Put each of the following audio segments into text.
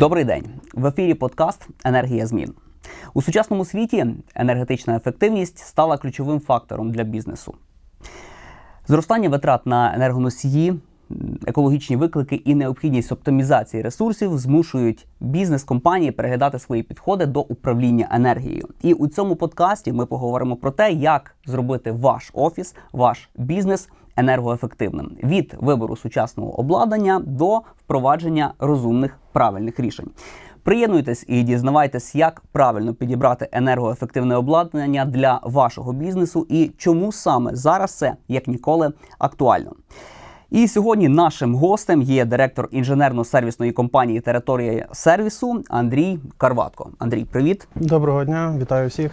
Добрий день в ефірі. Подкаст Енергія змін у сучасному світі. Енергетична ефективність стала ключовим фактором для бізнесу. Зростання витрат на енергоносії, екологічні виклики і необхідність оптимізації ресурсів змушують бізнес-компанії переглядати свої підходи до управління енергією. І у цьому подкасті ми поговоримо про те, як зробити ваш офіс, ваш бізнес енергоефективним від вибору сучасного обладнання до впровадження розумних правильних рішень. Приєднуйтесь і дізнавайтесь, як правильно підібрати енергоефективне обладнання для вашого бізнесу і чому саме зараз це як ніколи актуально. І сьогодні нашим гостем є директор інженерно-сервісної компанії Територія сервісу Андрій Карватко. Андрій, привіт. Доброго дня, вітаю всіх.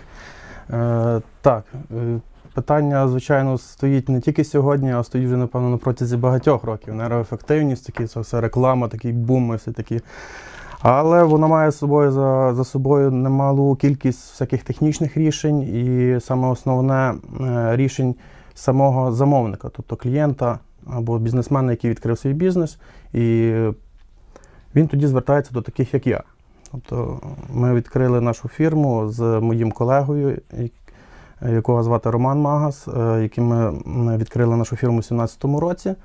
Е, Так, е, питання, звичайно, стоїть не тільки сьогодні, а стоїть вже, напевно, на протязі багатьох років. Енергоефективність, такі, це все реклама, такий бум, все такі. Але вона має собою за за собою немалу кількість всяких технічних рішень і саме основне е, рішень самого замовника, тобто клієнта або бізнесмена, який відкрив свій бізнес, і він тоді звертається до таких, як я. Тобто ми відкрили нашу фірму з моїм колегою, якого звати Роман Магас, е, яким ми відкрили нашу фірму у 2017 році.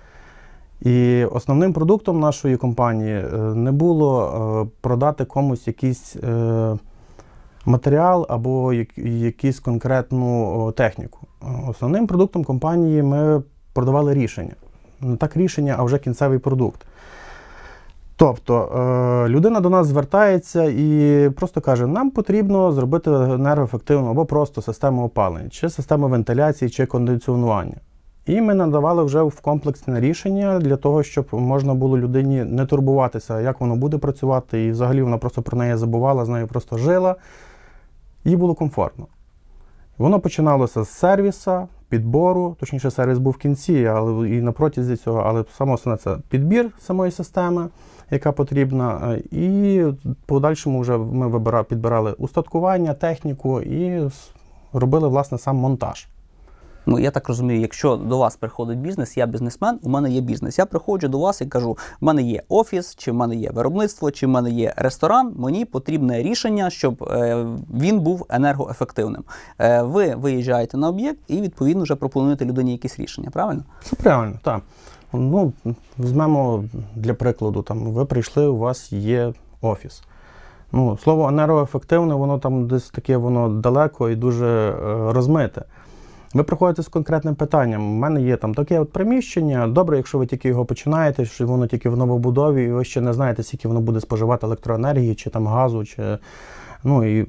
І основним продуктом нашої компанії е, не було е, продати комусь якийсь матеріал або якусь конкретну техніку. Основним продуктом компанії ми продавали рішення. Не так рішення, а вже кінцевий продукт. Тобто е, людина до нас звертається і просто каже, нам потрібно зробити енергоефективну або просто систему опалення, чи систему вентиляції, чи кондиціонування. І ми надавали вже в комплексне рішення для того, щоб можна було людині не турбуватися, як воно буде працювати, і взагалі вона просто про неї забувала, з нею просто жила. Їй було комфортно. Воно починалося з сервіса, підбору, точніше, сервіс був в кінці, але і на протязі цього, але саме основне це підбір самої системи, яка потрібна. І подальшому вже ми вибирали, підбирали устаткування, техніку і робили власне сам монтаж. Ну, я так розумію, якщо до вас приходить бізнес, я бізнесмен, у мене є бізнес. Я приходжу до вас і кажу: в мене є офіс, чи в мене є виробництво, чи в мене є ресторан. Мені потрібне рішення, щоб е, він був енергоефективним. Е, ви виїжджаєте на об'єкт і відповідно вже пропонуєте людині якісь рішення. Правильно? Це правильно, так. Ну, візьмемо для прикладу, там ви прийшли, у вас є офіс. Ну, Слово енергоефективне, воно там десь таке воно далеко і дуже е, розмите. Ви приходите з конкретним питанням. У мене є там таке от приміщення. Добре, якщо ви тільки його починаєте, що воно тільки в новобудові, і ви ще не знаєте, скільки воно буде споживати електроенергії, чи там газу, чи ну і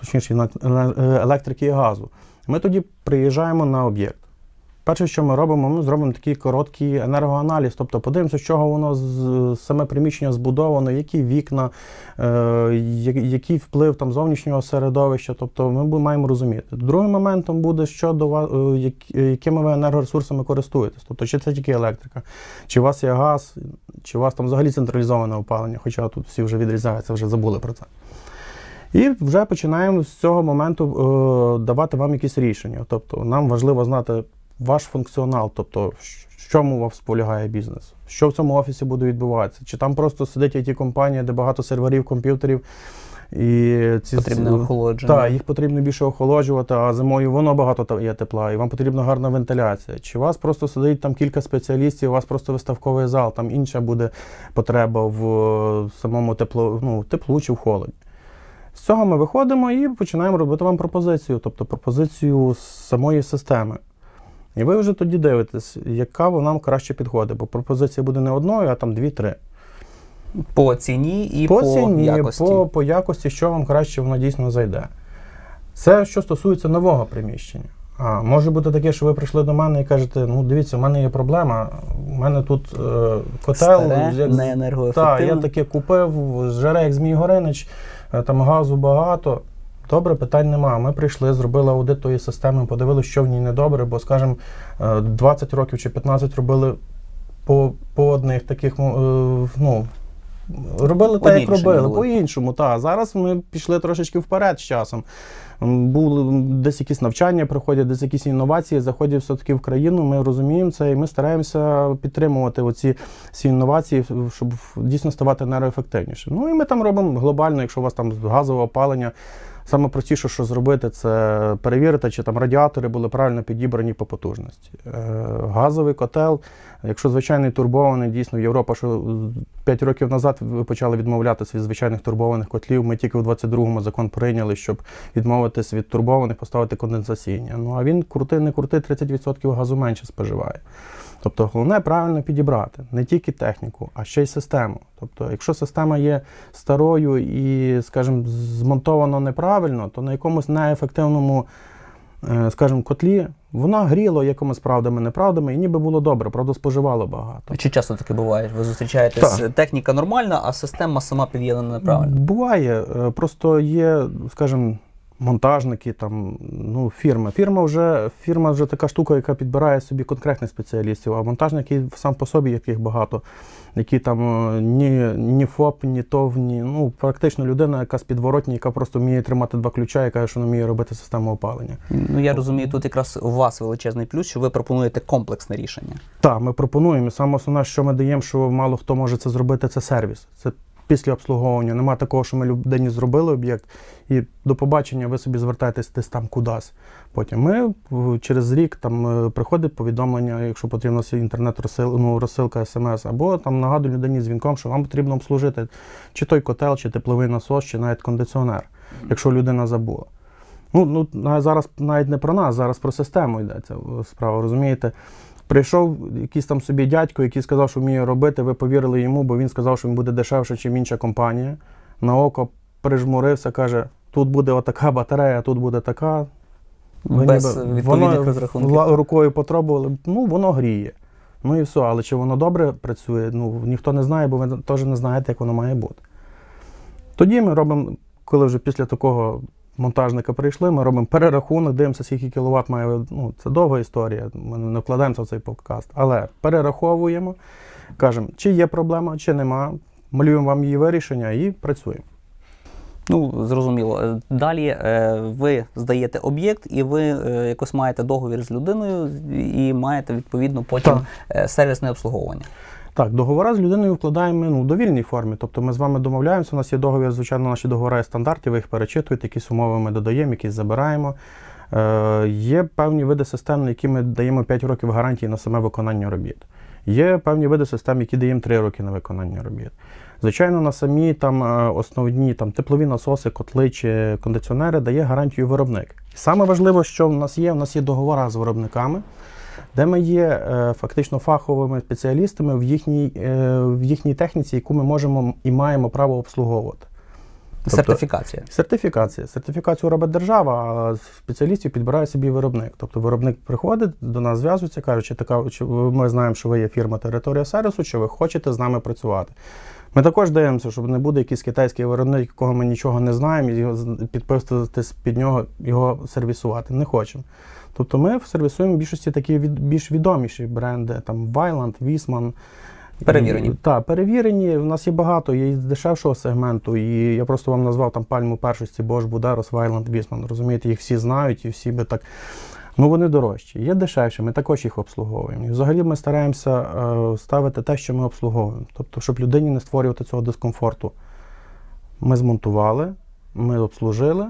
точніше електрики і газу. Ми тоді приїжджаємо на об'єкт. Перше, що ми робимо, ми зробимо такий короткий енергоаналіз, тобто подивимося, з чого воно саме приміщення збудовано, які вікна, е, який вплив там зовнішнього середовища. Тобто ми маємо розуміти. Другим моментом буде, що до вас, е, якими ви енергоресурсами користуєтесь. Тобто, чи це тільки електрика, чи у вас є газ, чи у вас там взагалі централізоване опалення, хоча тут всі вже відрізаються, вже забули про це. І вже починаємо з цього моменту е, давати вам якісь рішення. Тобто нам важливо знати ваш функціонал, тобто в чому у вас полягає бізнес, що в цьому офісі буде відбуватися, чи там просто сидить it компанія, де багато серверів, комп'ютерів. І ці потрібне охолодження. Так, їх потрібно більше охолоджувати, а зимою воно багато є тепла, і вам потрібна гарна вентиляція. Чи у вас просто сидить там кілька спеціалістів, у вас просто виставковий зал, там інша буде потреба в самому тепло, ну, теплу чи в холоді. З цього ми виходимо і починаємо робити вам пропозицію, тобто пропозицію самої системи. І ви вже тоді дивитесь, яка вона краще підходить, бо пропозиція буде не одною, а там дві-три. По ціні і по, по ціні, якості. По, по якості, що вам краще воно дійсно зайде. Це що стосується нового приміщення. А може бути таке, що ви прийшли до мене і кажете, ну дивіться, у мене є проблема, у мене тут е, котел Старе, як, не енергоефективне. Так, я таке купив, жере, як Змій Горинич, е, там газу багато. Добре, питань нема. Ми прийшли, зробили аудит тої системи, подивилися, що в ній недобре, бо, скажімо, 20 е, років чи 15 робили по по одних таких, е, ну, робили так, як робили, по-іншому. так. Зараз ми пішли трошечки вперед з часом. Були десь якісь навчання проходять, десь якісь інновації заходять все-таки в країну. Ми розуміємо це і ми стараємося підтримувати оці всі інновації, щоб дійсно ставати енергоефективнішим. Ну і ми там робимо глобально, якщо у вас там газове опалення. Саме простіше, що зробити, це перевірити, чи там радіатори були правильно підібрані по потужності. Е, газовий котел, якщо звичайний турбований, дійсно Європа, що 5 років назад почали відмовлятися від звичайних турбованих котлів. Ми тільки у 22-му закон прийняли, щоб відмовитись від турбованих, поставити конденсаційні. Ну а він крутий, не крутий, 30% газу менше споживає. Тобто головне правильно підібрати не тільки техніку, а ще й систему. Тобто, якщо система є старою і, скажімо, змонтовано неправильно, то на якомусь неефективному, е, скажімо, котлі вона гріла якимись правдами, неправдами, і ніби було добре, правда, споживало багато. Чи часто таке буває? Ви зустрічаєтесь, Так. техніка нормальна, а система сама під'єднана неправильно. Буває. Е, Просто є, скажімо, монтажники, там, ну, фірми. Фірма вже, фірма вже така штука, яка підбирає собі конкретних спеціалістів, а монтажники сам по собі, яких багато, які там е, ні, ні ФОП, ні ТОВ, ні, ну, практично людина, яка з підворотні, яка просто вміє тримати два ключа і каже, що не вміє робити систему опалення. Ну я розумію, тут якраз у вас величезний плюс, що ви пропонуєте комплексне рішення. Так, ми пропонуємо. Саме основне, що ми даємо, що мало хто може це зробити, це сервіс. Це після обслуговування. Нема такого, що ми людині зробили об'єкт, і до побачення ви собі звертаєтесь десь там кудись. Потім ми через рік там е, приходить повідомлення, якщо потрібно інтернет розсил, ну, розсилка смс, або там нагадує людині дзвінком, що вам потрібно обслужити чи той котел, чи тепловий насос, чи навіть кондиціонер, якщо людина забула. Ну, ну зараз навіть не про нас, зараз про систему йдеться е, справа, розумієте? Прийшов якийсь там собі дядько, який сказав, що вміє робити, ви повірили йому, бо він сказав, що він буде дешевше, ніж інша компанія. На око прижмурився, каже, тут буде отака батарея, тут буде така. Ви Без ніби- відповідних розрахунків. рукою потребували, ну воно гріє. Ну і все. Але чи воно добре працює, ну ніхто не знає, бо ви теж не знаєте, як воно має бути. Тоді ми робимо, коли вже після такого монтажника прийшли, ми робимо перерахунок, дивимося, скільки кіловат має. Ну, це довга історія, ми не вкладаємося в цей подкаст. Але перераховуємо, кажемо, чи є проблема, чи нема. Малюємо вам її вирішення і працюємо. Ну, зрозуміло. Далі е, ви здаєте об'єкт, і ви е, якось маєте договір з людиною і маєте відповідно потім е, сервісне обслуговування. Так, договори з людиною вкладаємо ну, в довільній формі. Тобто ми з вами домовляємося, у нас є договір, звичайно, наші договори стандартів, ви їх перечитуєте, якісь умови ми додаємо, якісь забираємо. Е, є певні види систем, які ми даємо 5 років гарантії на саме виконання робіт. Є певні види систем, які даємо 3 роки на виконання робіт. Звичайно, на самі там е, основні там, теплові насоси, котли чи кондиціонери дає гарантію виробник. Саме важливо, що в нас є, у нас є договори з виробниками, де ми є е, фактично фаховими спеціалістами в їхній, е, в їхній техніці, яку ми можемо і маємо право обслуговувати. Тобто- Сертифікація. Сертифікація. Сертифікацію робить держава, а спеціалістів підбирає собі виробник. Тобто виробник приходить до нас, зв'язується, каже, чи така, чи ми знаємо, що ви є фірма територія сервісу, чи ви хочете з нами працювати. Ми також даємося, щоб не буде якийсь китайський виробник, якого ми нічого не знаємо, і підписуватись під нього, його сервісувати. Не хочемо. Тобто ми сервісуємо в більшості такі від, більш відоміші бренди, там Вайланд, Вісман. Перевірені. Так, перевірені. У нас є багато, є з дешевшого сегменту. І я просто вам назвав там пальму першості Bosch, Buderos, Вайланд, Вісман. Розумієте, їх всі знають і всі би так. Ну, вони дорожчі. Є дешевші, ми також їх обслуговуємо. І взагалі ми стараємося е, ставити те, що ми обслуговуємо. Тобто, щоб людині не створювати цього дискомфорту. Ми змонтували, ми обслужили,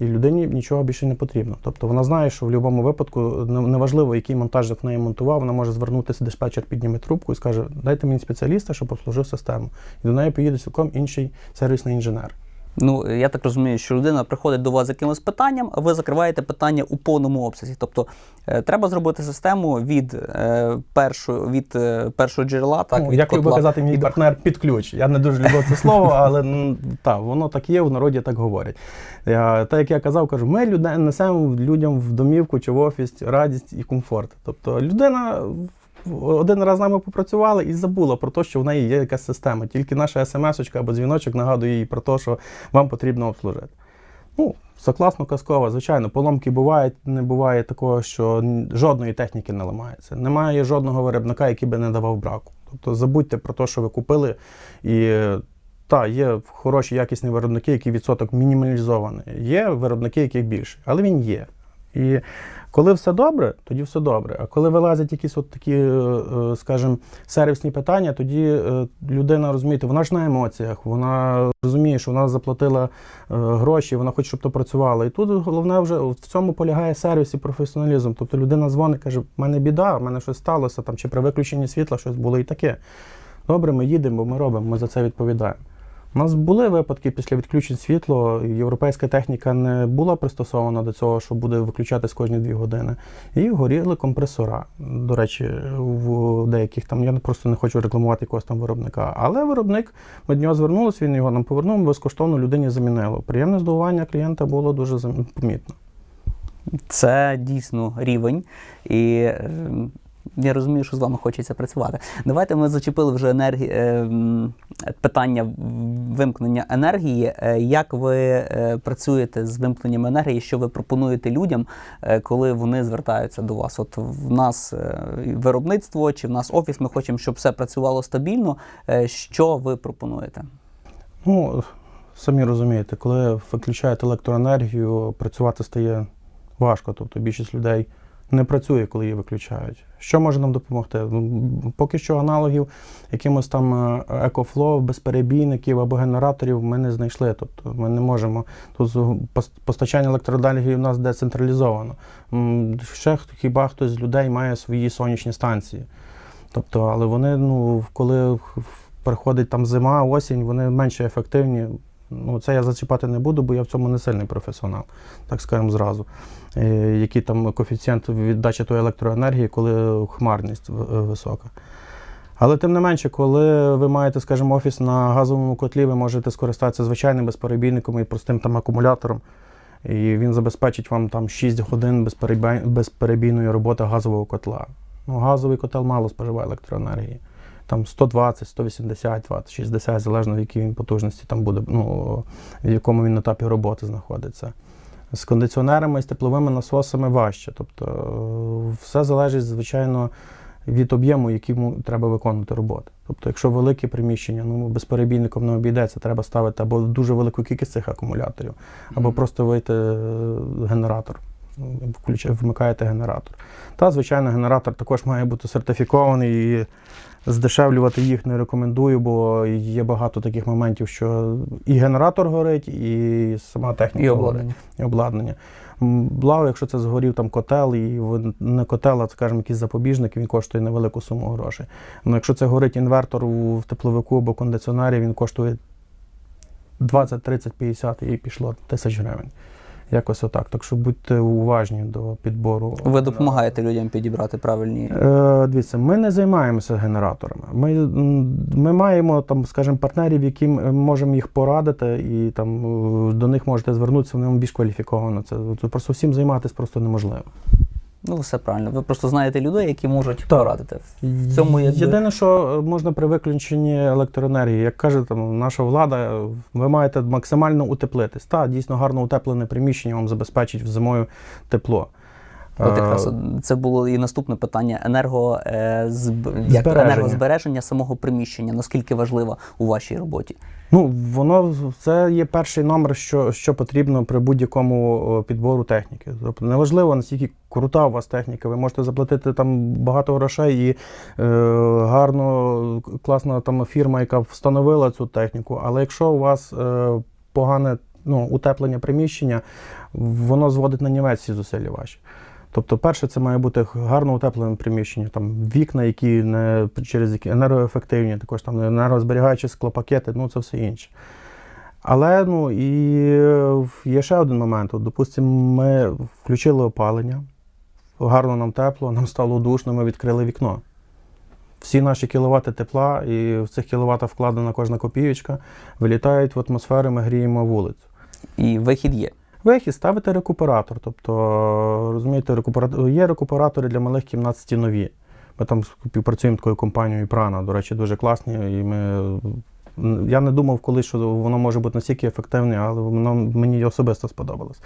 і людині нічого більше не потрібно. Тобто вона знає, що в будь-якому випадку неважливо, який монтажник в неї монтував, вона може звернутися, диспетчер підніме трубку і скаже: дайте мені спеціаліста, щоб обслужив систему. І до неї поїде цілком інший сервісний інженер. Ну, я так розумію, що людина приходить до вас з якимось питанням, а ви закриваєте питання у повному обсязі. Тобто е, треба зробити систему від, е, першого, від е, першого джерела, так, ну, від як котла. казати мій партнер під ключ. Я не дуже люблю це слово, але так, воно так є, в народі так говорять. Я, так як я казав, кажу, ми несемо людям в домівку чи в офіс радість і комфорт. Тобто людина один раз з нами попрацювала і забула про те, що в неї є якась система. Тільки наша смс-очка або дзвіночок нагадує їй про те, що вам потрібно обслужити. Ну, все класно, казково. Звичайно, поломки бувають, не буває такого, що жодної техніки не ламається. Немає жодного виробника, який би не давав браку. Тобто забудьте про те, що ви купили. І так, є хороші якісні виробники, які відсоток мінімалізований. Є виробники, яких більше, але він є. І коли все добре, тоді все добре. А коли вилазять якісь от такі, е, е, скажімо, сервісні питання, тоді е, людина розумієте, вона ж на емоціях, вона розуміє, що вона заплатила гроші, вона хоче, щоб то працювало. І тут головне вже в цьому полягає сервіс і професіоналізм. Тобто людина дзвонить, каже, в мене біда, в мене щось сталося, там, чи при виключенні світла щось було і таке. Добре, ми їдемо, ми робимо, ми за це відповідаємо. У нас були випадки після відключень світла, європейська техніка не була пристосована до цього, що буде виключатись кожні дві години. І горіли компресора. До речі, в деяких там я просто не хочу рекламувати якогось там виробника. Але виробник, ми до нього звернулися, він його нам повернув, безкоштовно людині замінило. Приємне здивування клієнта було дуже помітно. Це дійсно рівень. І е, я розумію, що з вами хочеться працювати. Давайте ми зачепили вже енергі... е, питання вимкнення енергії. Е, Як ви е, працюєте з вимкненням енергії? Що ви пропонуєте людям, коли вони звертаються до вас? От в нас виробництво чи в нас офіс, ми хочемо, щоб все працювало стабільно. Що ви пропонуєте? Ну, самі розумієте, коли виключають електроенергію, працювати стає важко. Тобто більшість людей не працює, коли її виключають. Що може нам допомогти? Ну, Поки що аналогів якимось там екофлоу, безперебійників або генераторів ми не знайшли. Тобто ми не можемо. Тут постачання електроенергії у нас децентралізовано. Ще хіба хтось з людей має свої сонячні станції. Тобто, але вони, ну, коли приходить там зима, осінь, вони менше ефективні. Ну, це я зачіпати не буду, бо я в цьому не сильний професіонал, так скажемо зразу. Е, Який там коефіцієнт віддачі тої електроенергії, коли хмарність е, висока. Але тим не менше, коли ви маєте, скажімо, офіс на газовому котлі, ви можете скористатися звичайним безперебійником і простим там акумулятором. І він забезпечить вам там 6 годин безперебійної роботи газового котла. Ну, газовий котел мало споживає електроенергії. Там 120, 180 Вт, 60, залежно в якій він потужності там буде, ну, в якому він етапі роботи знаходиться. З кондиціонерами і з тепловими насосами важче. Тобто все залежить, звичайно, від об'єму, якому треба виконувати роботи. Тобто, якщо велике приміщення, ну безперебійником не обійдеться, треба ставити або дуже велику кількість цих акумуляторів, або просто вийти е, генератор. Вмикаєте генератор. Та, звичайно, генератор також має бути сертифікований і здешевлювати їх не рекомендую, бо є багато таких моментів, що і генератор горить, і сама техніка І обладнання. і обладнання. Благо, якщо це згорів там котел, і не котел, а скажімо, якийсь запобіжник, він коштує невелику суму грошей. Ну, якщо це горить інвертор в тепловику або кондиціонері, він коштує 20, 30, 50 і пішло тисяч гривень. Якось отак. Так що будьте уважні до підбору. Ви допомагаєте людям підібрати правильні. Е, дивіться, ми не займаємося генераторами. Ми, ми маємо там, скажімо, партнерів, яким ми можемо їх порадити, і там е, до них можете звернутися, вони вам більш кваліфіковано. Це просто всім займатися просто неможливо. Ну, все правильно. Ви просто знаєте людей, які можуть порадити. В цьому якби- Єдине, що е, можна при виключенні електроенергії, як каже там наша влада, ви маєте максимально утеплитись. Та дійсно гарно утеплене приміщення вам забезпечить зимою тепло. От Е, якраз це було і наступне питання енерго, е, зб... як енергозбереження самого приміщення. Наскільки важливо у вашій роботі? Ну, воно це є перший номер, що, що потрібно при будь-якому підбору техніки. Тобто неважливо, наскільки крута у вас техніка, ви можете заплатити там багато грошей і е, гарно, класна там фірма, яка встановила цю техніку. Але якщо у вас е, погане ну, утеплення приміщення, воно зводить на нівець всі зусилля ваші. Тобто, перше, це має бути гарно утеплене приміщення, там вікна, які не через які енергоефективні, також там енергозберігаючі склопакети, ну це все інше. Але ну і є ще один момент. От, допустимо, ми включили опалення, гарно нам тепло, нам стало душно, ми відкрили вікно. Всі наші кіловати тепла, і в цих кіловатах вкладена кожна копійочка, вилітають в атмосферу, ми гріємо вулицю. І вихід є. Вихід ставити рекуператор. Тобто, розумієте, рекуператор... є рекуператори для малих кімнат стінові. Ми там співпрацюємо такою компанією Прана, до речі, дуже класні. І ми... Я не думав колись, що воно може бути настільки ефективне, але воно мені особисто сподобалось.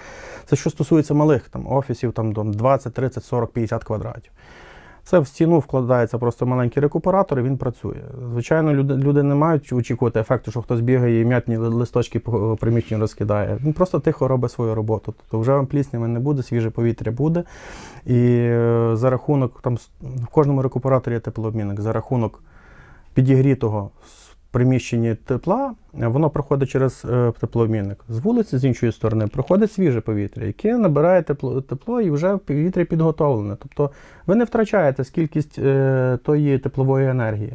Це що стосується малих там, офісів, там 20, 30, 40, 50 квадратів. Це в стіну вкладається просто маленький рекуператор, і він працює. Звичайно, люди, люди не мають очікувати ефекту, що хтось бігає і м'ятні листочки по приміщенню розкидає. Він просто тихо робить свою роботу. Тобто вже вам пліснями не буде, свіже повітря буде. І е, за рахунок там в кожному рекуператорі є теплообмінник, за рахунок підігрітого приміщенні тепла, воно проходить через е, теплообмінник. З вулиці, з іншої сторони, проходить свіже повітря, яке набирає тепло, тепло і вже повітря підготовлене. Тобто ви не втрачаєте кількість е, тої теплової енергії.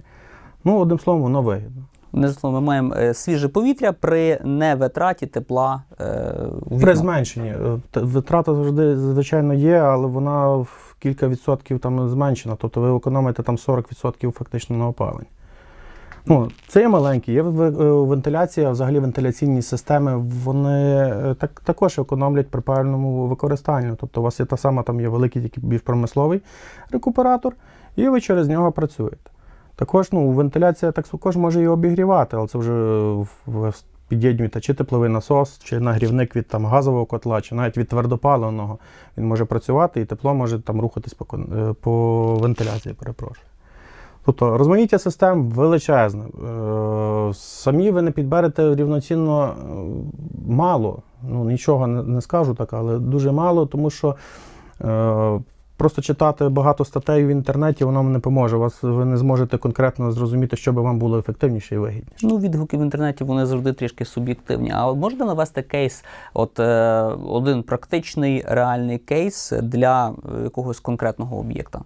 Ну, одним словом, воно вигідно. Одним словом, ми маємо е, свіже повітря при невитраті тепла. е, При зменшенні. Витрата завжди, звичайно, є, але вона в кілька відсотків там зменшена. Тобто ви економите там 40% фактично на опаленні. Ну, це є маленькі. Є е, вентиляція, взагалі вентиляційні системи, вони е, так, також економлять при правильному використанні. Тобто у вас є та сама, там є великий, тільки більш промисловий рекуператор, і ви через нього працюєте. Також ну, вентиляція так також може і обігрівати, але це вже під'єднуєте чи тепловий насос, чи нагрівник від там, газового котла, чи навіть від твердопаливного. Він може працювати і тепло може там рухатись по, е, по вентиляції, перепрошую. Тобто розмаїття систем величезне. Е, Самі ви не підберете рівноцінно е, мало. Ну, нічого не, скажу так, але дуже мало, тому що е, просто читати багато статей в інтернеті воно вам не поможе. Вас ви не зможете конкретно зрозуміти, що би вам було ефективніше і вигідніше. Ну, відгуки в інтернеті вони завжди трішки суб'єктивні. А можете навести кейс, от один практичний реальний кейс для якогось конкретного об'єкта?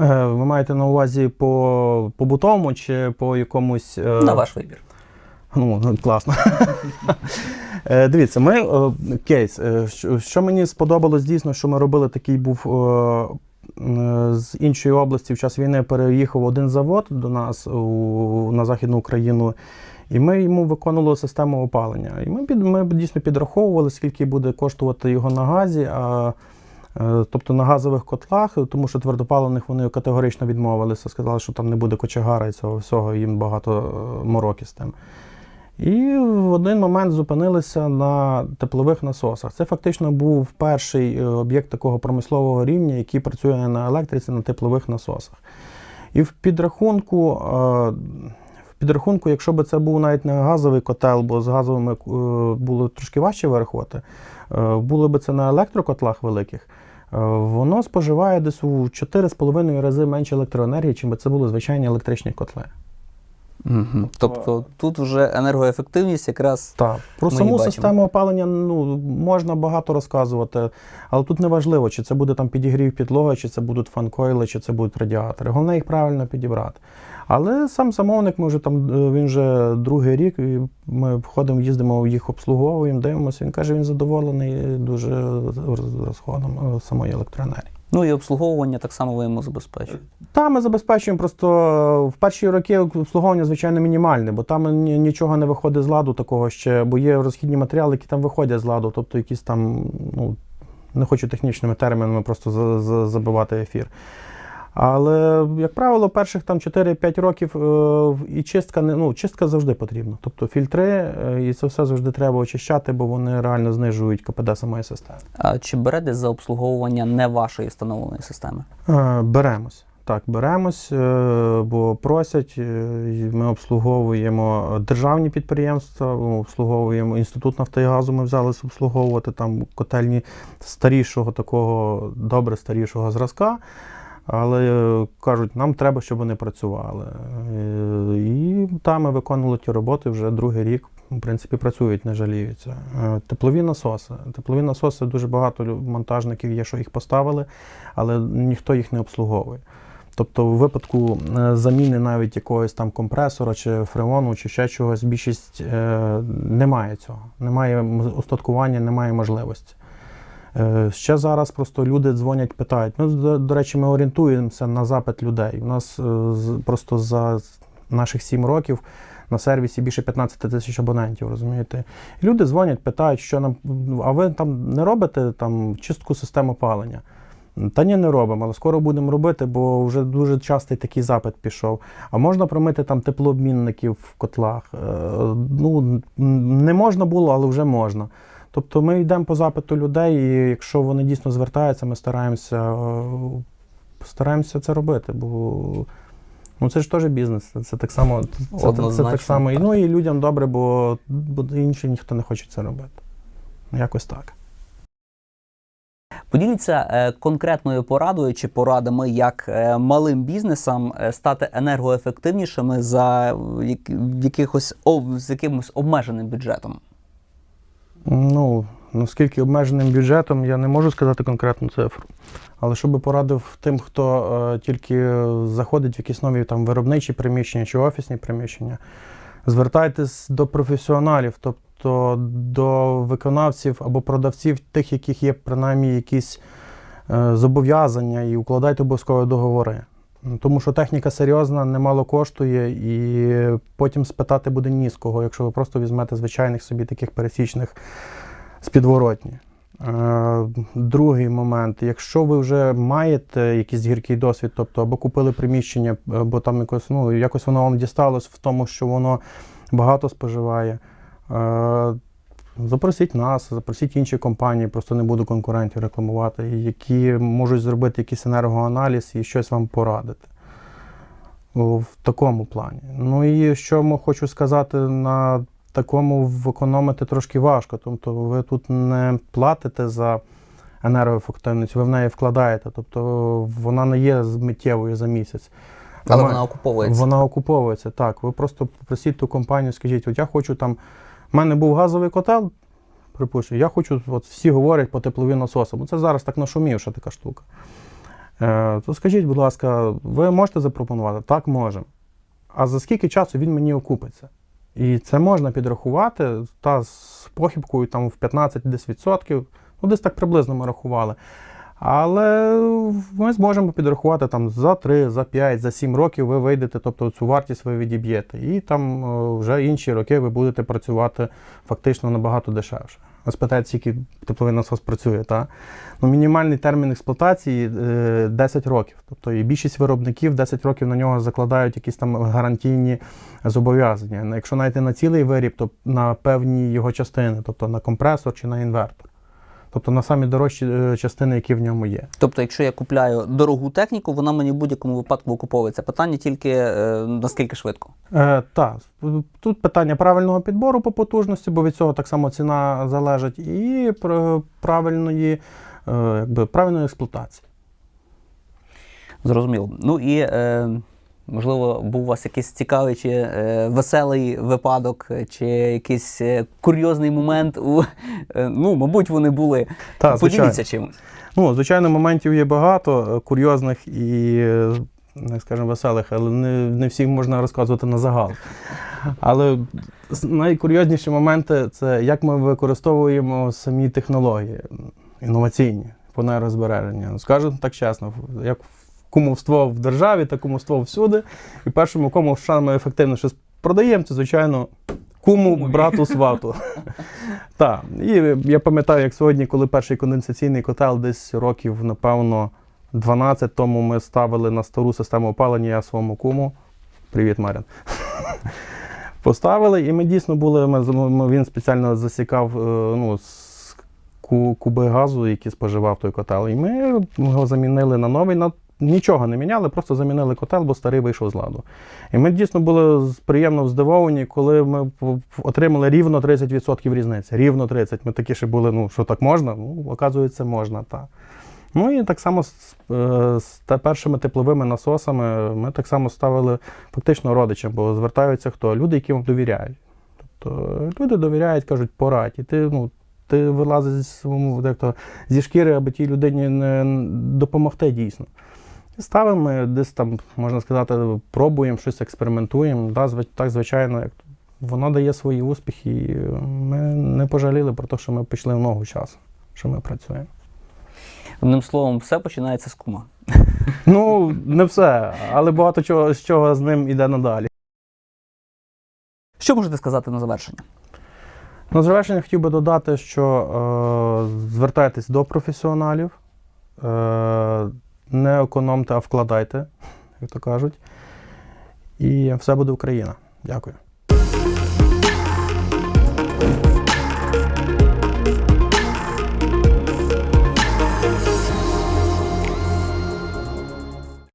Е, Ви маєте на увазі по побутовому чи по якомусь. е, На ваш вибір. Ну, ну, класно. Е, Дивіться, ми кейс. Що, мені сподобалось дійсно, що ми робили такий був з іншої області в час війни переїхав один завод до нас у, на Західну Україну. І ми йому виконували систему опалення. І ми, під, ми дійсно підраховували, скільки буде коштувати його на газі, а, тобто на газових котлах, тому що твердопаливних вони категорично відмовилися, сказали, що там не буде кочегара і цього всього, їм багато е, мороки з тим. І в один момент зупинилися на теплових насосах. Це фактично був перший е, об'єкт такого промислового рівня, який працює на електриці на теплових насосах. І в підрахунку, е, в підрахунку, якщо б це був навіть не газовий котел, бо з газовими е, було трошки важче вирахувати, е, було б це на електрокотлах великих. Е, Воно споживає десь у 4,5 рази менше електроенергії, чим це були звичайні електричні котли. Угу. Тобто тут вже енергоефективність якраз Так, про Ми саму бачимо. систему опалення ну, можна багато розказувати, але тут не важливо, чи це буде там підігрів підлоги, чи це будуть фанкойли, чи це будуть радіатори. Головне їх правильно підібрати. Але сам замовник, ми вже там е, він вже другий рік, і ми ходимо, їздимо, їх обслуговуємо, дивимося. Він каже, він задоволений дуже розходом е, самої електроенергії. Ну і обслуговування так само ви йому забезпечуєте. Та ми забезпечуємо просто в перші роки обслуговування, звичайно, мінімальне, бо там нічого не виходить з ладу такого ще, бо є розхідні матеріали, які там виходять з ладу, тобто якісь там, ну, не хочу технічними термінами просто за- за- забивати ефір. Але, як правило, перших там 4-5 років е, і чистка не ну, чистка завжди потрібна. Тобто фільтри е, і це все завжди треба очищати, бо вони реально знижують КПД самої системи. А чи берете за обслуговування не вашої встановленої системи? Е, Беремось. Так, беремось, бо просять. Ми обслуговуємо державні підприємства, обслуговуємо інститут нафти і газу. Ми взялися обслуговувати там котельні старішого, такого добре старішого зразка. Але е, кажуть, нам треба, щоб вони працювали. Е, І там ми виконували ті роботи вже другий рік. В принципі, працюють, не жаліються. Е, Теплові насоси. Теплові насоси дуже багато монтажників є, що їх поставили, але ніхто їх не обслуговує. Тобто, у випадку заміни навіть якогось там компресора чи фреону, чи ще чогось, більшість немає цього. Немає устаткування, немає можливості. Е, Ще зараз просто люди дзвонять, питають. Ну, до, до речі, ми орієнтуємося на запит людей. У нас е, просто за наших 7 років на сервісі більше 15 тисяч абонентів, розумієте? Люди дзвонять, питають, що нам, а ви там не робите там чистку систем опалення? Та ні, не робимо, але скоро будемо робити, бо вже дуже частий такий запит пішов. А можна промити там теплообмінників в котлах? Е, Ну, не можна було, але вже можна. Тобто ми йдемо по запиту людей, і якщо вони дійсно звертаються, ми стараємося е, постараємося це робити, бо ну, це ж теж бізнес. Це, так само, це, це, це так само. Так. ну і людям добре, бо, бо інше ніхто не хоче це робити. Якось так. Поділіться е, конкретною порадою чи порадами, як е, малим бізнесам стати енергоефективнішими за якихось з якимось обмеженим бюджетом. Ну, наскільки обмеженим бюджетом, я не можу сказати конкретну цифру. Але що би порадив тим, хто е, тільки заходить в якісь нові там виробничі приміщення чи офісні приміщення, звертайтесь до професіоналів, тобто до виконавців або продавців, тих, яких є принаймні якісь е, зобов'язання, і укладайте обов'язкові договори. Тому що техніка серйозна, немало коштує, і потім спитати буде ні з кого, якщо ви просто візьмете звичайних собі таких пересічних з підворотні. Е, Другий момент, якщо ви вже маєте якийсь гіркий досвід, тобто або купили приміщення, або там якось, ну, якось воно вам дісталось в тому, що воно багато споживає. Запросіть нас, запросіть інші компанії, просто не буду конкурентів рекламувати, які можуть зробити якийсь енергоаналіз і щось вам порадити. В такому плані. Ну і що хочу сказати, на такому викономити трошки важко. Тобто ви тут не платите за енергоефективність, ви в неї вкладаєте. Тобто вона не є миттєвою за місяць. Але Вона- вона окуповується. вона окуповується, так. Ви просто попросіть ту компанію, скажіть, от я хочу там. У мене був газовий котел, припущу, я хочу, от всі говорять по теплові насоси, бо це зараз так нашумівша така штука. Е, то скажіть, будь ласка, ви можете запропонувати? Так, можемо. А за скільки часу він мені окупиться? І це можна підрахувати та з похибкою там в 15-10%, ну десь так приблизно ми рахували. Але ми зможемо підрахувати там за 3, за 5, за 7 років ви вийдете, тобто цю вартість ви відіб'єте. І там е, вже інші роки ви будете працювати фактично набагато дешевше. Ви спитаєте, скільки тепловий насос працює, та? Ну, мінімальний термін експлуатації е, 10 років. Тобто і більшість виробників 10 років на нього закладають якісь там гарантійні зобов'язання. Якщо не на цілий виріб, то на певні його частини, тобто на компресор чи на інвертор. Тобто на самі дорожчі е, частини, які в ньому є. Тобто, якщо я купляю дорогу техніку, вона мені в будь-якому випадку окуповується. Питання тільки е, наскільки швидко. Е, так, тут питання правильного підбору по потужності, бо від цього так само ціна залежить, і правильної, е, якби, правильної експлуатації. Зрозуміло. Ну і е, можливо, був у вас якийсь цікавий чи е, веселий випадок, е, чи якийсь е, курйозний момент. У, е, ну, мабуть, вони були. Звичайно. Поділіться чимось. Ну, звичайно, моментів є багато е, курйозних і, не скажемо, веселих, але не, не всіх можна розказувати на загал. Але найкурйозніші моменти це як ми використовуємо самі технології інноваційні по нейрозбереженню. Ну, Скажу так чесно, як кумовство в державі та кумовство всюди. І першому кому саме ефективно щось продаємо, це, звичайно, куму, брату, свату. Так. І я пам'ятаю, як сьогодні, коли перший конденсаційний котел десь років, напевно, 12 тому ми ставили на стару систему опалення я своєму куму. Привіт, Марин. Поставили, і ми дійсно були. Ми, ми- він спеціально засікав е, ну, куби газу, які споживав той котел. І ми його замінили на новий. На, нічого не міняли, просто замінили котел, бо старий вийшов з ладу. І ми дійсно були приємно здивовані, коли ми отримали рівно 30% різниці. Рівно 30%. Ми такі ще були, ну що так можна? Ну, оказується, можна, так. Ну і так само з, е, з першими тепловими насосами ми так само ставили фактично родичам, бо звертаються хто? Люди, які вам довіряють. Тобто люди довіряють, кажуть, порадь. І ти, ну, ти вилазиш зі шкіри, аби тій людині не допомогти дійсно. Ставимо десь там, можна сказати, пробуємо щось, експериментуємо. Да, так, звичайно, як воно дає свої успіхи. І ми не пожаліли про те, що ми пішли в ногу часу, що ми працюємо. Одним словом, все починається з кума. Ну, не все, але багато чого з чого з ним іде надалі. Що можете сказати на завершення? На завершення хотів би додати, що е, звертайтесь до професіоналів, е, не економте, а вкладайте, як то кажуть. І все буде Україна. Дякую.